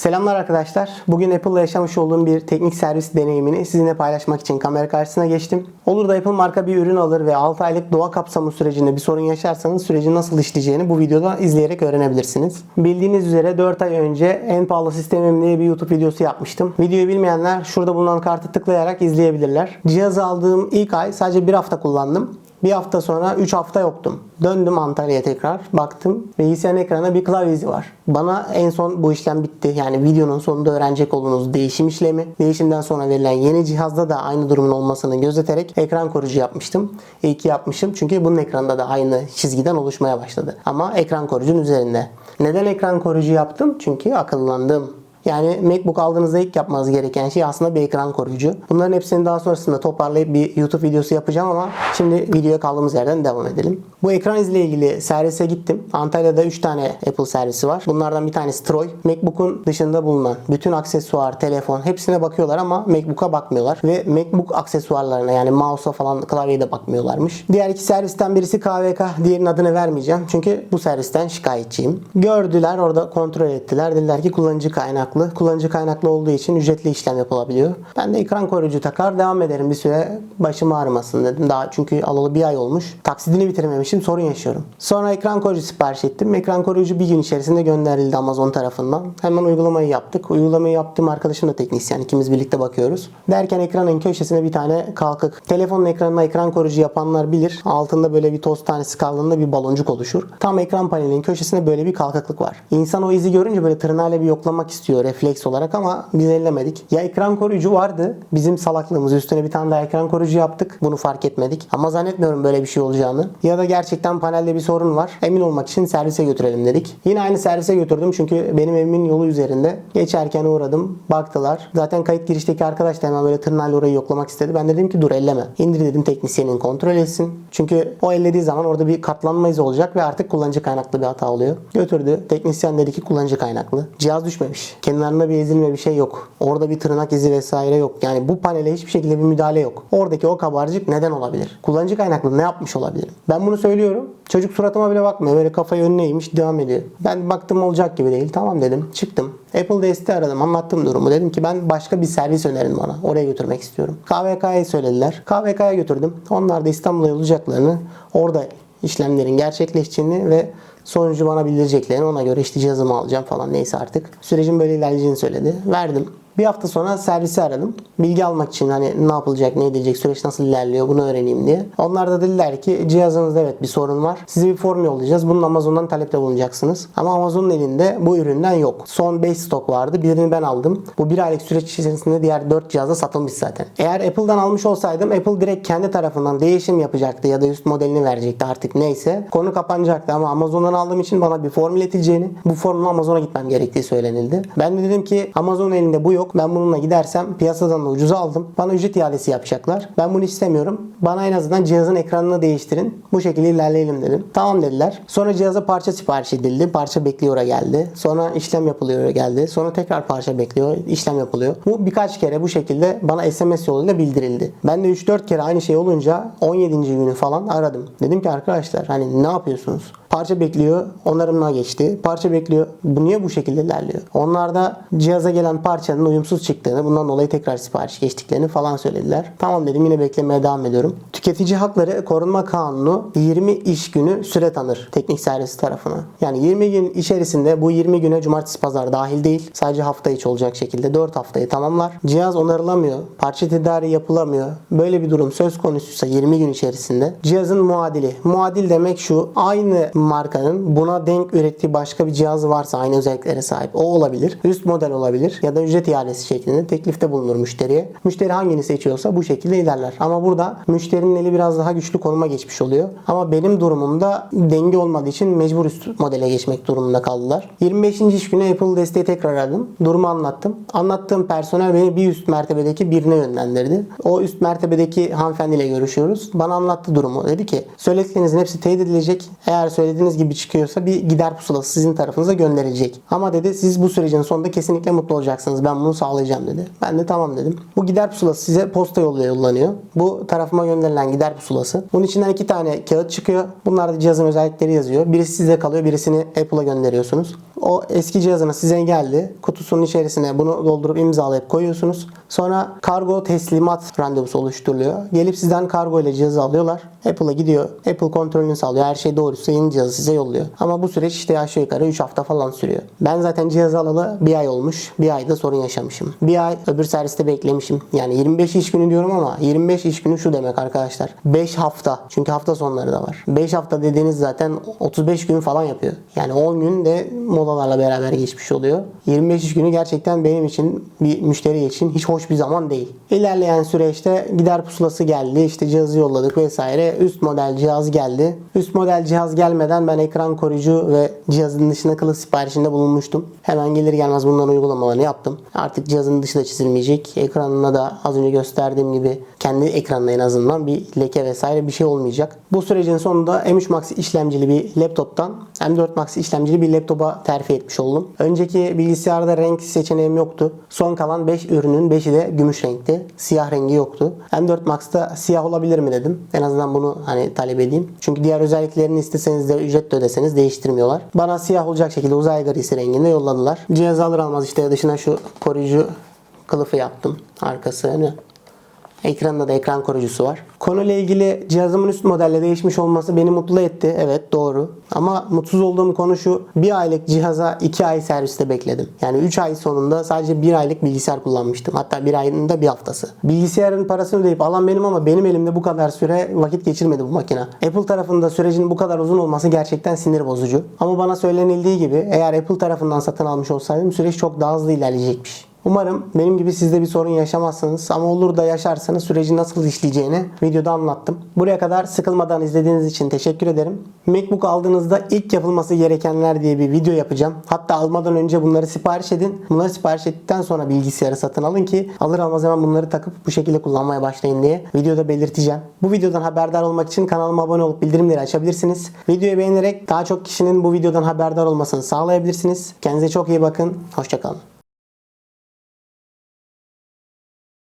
Selamlar arkadaşlar. Bugün Apple'la yaşamış olduğum bir teknik servis deneyimini sizinle paylaşmak için kamera karşısına geçtim. Olur da Apple marka bir ürün alır ve 6 aylık doğa kapsamı sürecinde bir sorun yaşarsanız sürecin nasıl işleyeceğini bu videoda izleyerek öğrenebilirsiniz. Bildiğiniz üzere 4 ay önce en pahalı sistemim diye bir YouTube videosu yapmıştım. Videoyu bilmeyenler şurada bulunan kartı tıklayarak izleyebilirler. Cihazı aldığım ilk ay sadece bir hafta kullandım. Bir hafta sonra 3 hafta yoktum. Döndüm Antalya'ya tekrar. Baktım bilgisayarın ekranında bir klavye izi var. Bana en son bu işlem bitti. Yani videonun sonunda öğrenecek olduğunuz değişim işlemi. Değişimden sonra verilen yeni cihazda da aynı durumun olmasını gözeterek ekran koruyucu yapmıştım. İyi ki yapmışım. Çünkü bunun ekranda da aynı çizgiden oluşmaya başladı. Ama ekran koruyucunun üzerinde. Neden ekran koruyucu yaptım? Çünkü akıllandım. Yani MacBook aldığınızda ilk yapmanız gereken şey aslında bir ekran koruyucu. Bunların hepsini daha sonrasında toparlayıp bir YouTube videosu yapacağım ama şimdi videoya kaldığımız yerden devam edelim. Bu ekran izle ilgili servise gittim. Antalya'da 3 tane Apple servisi var. Bunlardan bir tanesi Troy. MacBook'un dışında bulunan bütün aksesuar, telefon hepsine bakıyorlar ama MacBook'a bakmıyorlar. Ve MacBook aksesuarlarına yani mouse'a falan klavyeye de bakmıyorlarmış. Diğer iki servisten birisi KVK. Diğerinin adını vermeyeceğim. Çünkü bu servisten şikayetçiyim. Gördüler orada kontrol ettiler. Dediler ki kullanıcı kaynaklı. Kullanıcı kaynaklı olduğu için ücretli işlem yapılabiliyor. Ben de ekran koruyucu takar devam ederim bir süre başım ağrımasın dedim. Daha çünkü alalı bir ay olmuş. Taksidini bitirmemişim sorun yaşıyorum. Sonra ekran koruyucu sipariş ettim. Ekran koruyucu bir gün içerisinde gönderildi Amazon tarafından. Hemen uygulamayı yaptık. Uygulamayı yaptığım arkadaşım da teknisyen. ikimiz birlikte bakıyoruz. Derken ekranın köşesine bir tane kalkık. Telefonun ekranına ekran koruyucu yapanlar bilir. Altında böyle bir toz tanesi kaldığında bir baloncuk oluşur. Tam ekran panelinin köşesinde böyle bir kalkıklık var. İnsan o izi görünce böyle tırnağıyla bir yoklamak istiyor refleks olarak ama biz ellemedik. Ya ekran koruyucu vardı. Bizim salaklığımız üstüne bir tane daha ekran koruyucu yaptık. Bunu fark etmedik. Ama zannetmiyorum böyle bir şey olacağını. Ya da gerçekten panelde bir sorun var. Emin olmak için servise götürelim dedik. Yine aynı servise götürdüm çünkü benim evimin yolu üzerinde. Geçerken uğradım. Baktılar. Zaten kayıt girişteki arkadaş da hemen böyle tırnağıyla orayı yoklamak istedi. Ben dedim ki dur elleme. İndir dedim teknisyenin kontrol etsin. Çünkü o ellediği zaman orada bir katlanma izi olacak ve artık kullanıcı kaynaklı bir hata oluyor. Götürdü. Teknisyen dedi ki kullanıcı kaynaklı. Cihaz düşmemiş. Kenarında bir ezilme bir şey yok. Orada bir tırnak izi vesaire yok. Yani bu panele hiçbir şekilde bir müdahale yok. Oradaki o kabarcık neden olabilir? Kullanıcı kaynaklı ne yapmış olabilir? Ben bunu söylüyorum. Çocuk suratıma bile bakmıyor. Böyle kafayı önüne eğmiş devam ediyor. Ben baktım olacak gibi değil. Tamam dedim. Çıktım. Apple desteği aradım. Anlattım durumu. Dedim ki ben başka bir servis önerin bana. Oraya götürmek istiyorum. KVK'ya söylediler. KVK'ya götürdüm. Onlar da İstanbul'a yollayacaklarını orada işlemlerin gerçekleştiğini ve sonucu bana bildireceklerini ona göre işte cihazımı alacağım falan neyse artık. Sürecin böyle ilerleyeceğini söyledi. Verdim. Bir hafta sonra servisi aradım. Bilgi almak için hani ne yapılacak, ne edilecek, süreç nasıl ilerliyor bunu öğreneyim diye. Onlar da dediler ki cihazınızda evet bir sorun var. Size bir form yollayacağız. Bunun Amazon'dan talepte bulunacaksınız. Ama Amazon'un elinde bu üründen yok. Son 5 stok vardı. Birini ben aldım. Bu bir aylık süreç içerisinde diğer 4 cihazda satılmış zaten. Eğer Apple'dan almış olsaydım Apple direkt kendi tarafından değişim yapacaktı ya da üst modelini verecekti artık neyse. Konu kapanacaktı ama Amazon'dan aldığım için bana bir form iletileceğini, bu formla Amazon'a gitmem gerektiği söylenildi. Ben de dedim ki Amazon elinde bu yok. Ben bununla gidersem piyasadan da ucuza aldım. Bana ücret iadesi yapacaklar. Ben bunu istemiyorum. Bana en azından cihazın ekranını değiştirin. Bu şekilde ilerleyelim dedim. Tamam dediler. Sonra cihaza parça sipariş edildi. Parça bekliyor'a geldi. Sonra işlem yapılıyor geldi. Sonra tekrar parça bekliyor. işlem yapılıyor. Bu birkaç kere bu şekilde bana SMS yoluyla bildirildi. Ben de 3-4 kere aynı şey olunca 17. günü falan aradım. Dedim ki arkadaşlar hani ne yapıyorsunuz? Parça bekliyor. Onarımına geçti. Parça bekliyor. Bu niye bu şekilde ilerliyor? Onlar da cihaza gelen parçanın uyumsuz çıktığını, bundan dolayı tekrar sipariş geçtiklerini falan söylediler. Tamam dedim yine beklemeye devam ediyorum. Tüketici Hakları Korunma Kanunu 20 iş günü süre tanır teknik servis tarafına. Yani 20 gün içerisinde bu 20 güne cumartesi pazar dahil değil. Sadece hafta içi olacak şekilde 4 haftayı tamamlar. Cihaz onarılamıyor. Parça tedariği yapılamıyor. Böyle bir durum söz konusuysa 20 gün içerisinde cihazın muadili. Muadil demek şu aynı markanın buna denk ürettiği başka bir cihaz varsa aynı özelliklere sahip o olabilir. Üst model olabilir ya da ücret iadesi şeklinde teklifte bulunur müşteriye. Müşteri hangini seçiyorsa bu şekilde ilerler. Ama burada müşterinin eli biraz daha güçlü konuma geçmiş oluyor. Ama benim durumumda denge olmadığı için mecbur üst modele geçmek durumunda kaldılar. 25. iş günü Apple desteği tekrar aradım. Durumu anlattım. Anlattığım personel beni bir üst mertebedeki birine yönlendirdi. O üst mertebedeki hanımefendiyle görüşüyoruz. Bana anlattı durumu. Dedi ki söylediklerinizin hepsi teyit edilecek. Eğer söylediğiniz söylediğiniz gibi çıkıyorsa bir gider pusulası sizin tarafınıza gönderilecek. Ama dedi siz bu sürecin sonunda kesinlikle mutlu olacaksınız. Ben bunu sağlayacağım dedi. Ben de tamam dedim. Bu gider pusulası size posta yoluyla yollanıyor. Bu tarafıma gönderilen gider pusulası. Bunun içinden iki tane kağıt çıkıyor. Bunlar da cihazın özellikleri yazıyor. Birisi size kalıyor, birisini Apple'a gönderiyorsunuz. O eski cihazınız size geldi. Kutusunun içerisine bunu doldurup imzalayıp koyuyorsunuz. Sonra kargo teslimat randevusu oluşturuluyor. Gelip sizden kargo ile cihazı alıyorlar. Apple'a gidiyor. Apple kontrolünü sağlıyor. Her şey doğruysa yeni cihazı size yolluyor. Ama bu süreç işte aşağı yukarı 3 hafta falan sürüyor. Ben zaten cihazı alalı bir ay olmuş. Bir ayda sorun yaşamışım. Bir ay öbür serviste beklemişim. Yani 25 iş günü diyorum ama 25 iş günü şu demek arkadaşlar. 5 hafta. Çünkü hafta sonları da var. 5 hafta dediğiniz zaten 35 gün falan yapıyor. Yani 10 gün de molalarla beraber geçmiş oluyor. 25 iş günü gerçekten benim için bir müşteri için hiç hoş bir zaman değil. İlerleyen süreçte gider pusulası geldi. İşte cihazı yolladık vesaire. Üst model cihaz geldi. Üst model cihaz gelmeden ben ekran koruyucu ve cihazın dışına kılıf siparişinde bulunmuştum. Hemen gelir gelmez bunların uygulamalarını yaptım. Artık cihazın dışı da çizilmeyecek. Ekranına da az önce gösterdiğim gibi kendi ekranına en azından bir leke vesaire bir şey olmayacak. Bu sürecin sonunda M3 Max işlemcili bir laptoptan M4 Max işlemcili bir laptopa terfi etmiş oldum. Önceki bilgisayarda renk seçeneğim yoktu. Son kalan 5 ürünün 5'i de gümüş renkti. Siyah rengi yoktu. M4 Max'ta siyah olabilir mi dedim. En azından bunu hani talep edeyim. Çünkü diğer özelliklerini isteseniz de ücret de ödeseniz değiştirmiyorlar. Bana siyah olacak şekilde uzay grisi renginde yolladılar. Cihazı alır almaz işte dışına şu koruyucu kılıfı yaptım. Arkası önü. Ekranında da ekran koruyucusu var. Konuyla ilgili cihazımın üst modelle değişmiş olması beni mutlu etti. Evet doğru. Ama mutsuz olduğum konu şu. Bir aylık cihaza 2 ay serviste bekledim. Yani 3 ay sonunda sadece 1 aylık bilgisayar kullanmıştım. Hatta bir ayın da bir haftası. Bilgisayarın parasını ödeyip alan benim ama benim elimde bu kadar süre vakit geçirmedi bu makine. Apple tarafında sürecin bu kadar uzun olması gerçekten sinir bozucu. Ama bana söylenildiği gibi eğer Apple tarafından satın almış olsaydım süreç çok daha hızlı ilerleyecekmiş. Umarım benim gibi siz de bir sorun yaşamazsınız ama olur da yaşarsanız sürecin nasıl işleyeceğini videoda anlattım. Buraya kadar sıkılmadan izlediğiniz için teşekkür ederim. MacBook aldığınızda ilk yapılması gerekenler diye bir video yapacağım. Hatta almadan önce bunları sipariş edin. Bunları sipariş ettikten sonra bilgisayarı satın alın ki alır almaz hemen bunları takıp bu şekilde kullanmaya başlayın diye videoda belirteceğim. Bu videodan haberdar olmak için kanalıma abone olup bildirimleri açabilirsiniz. Videoyu beğenerek daha çok kişinin bu videodan haberdar olmasını sağlayabilirsiniz. Kendinize çok iyi bakın. Hoşçakalın.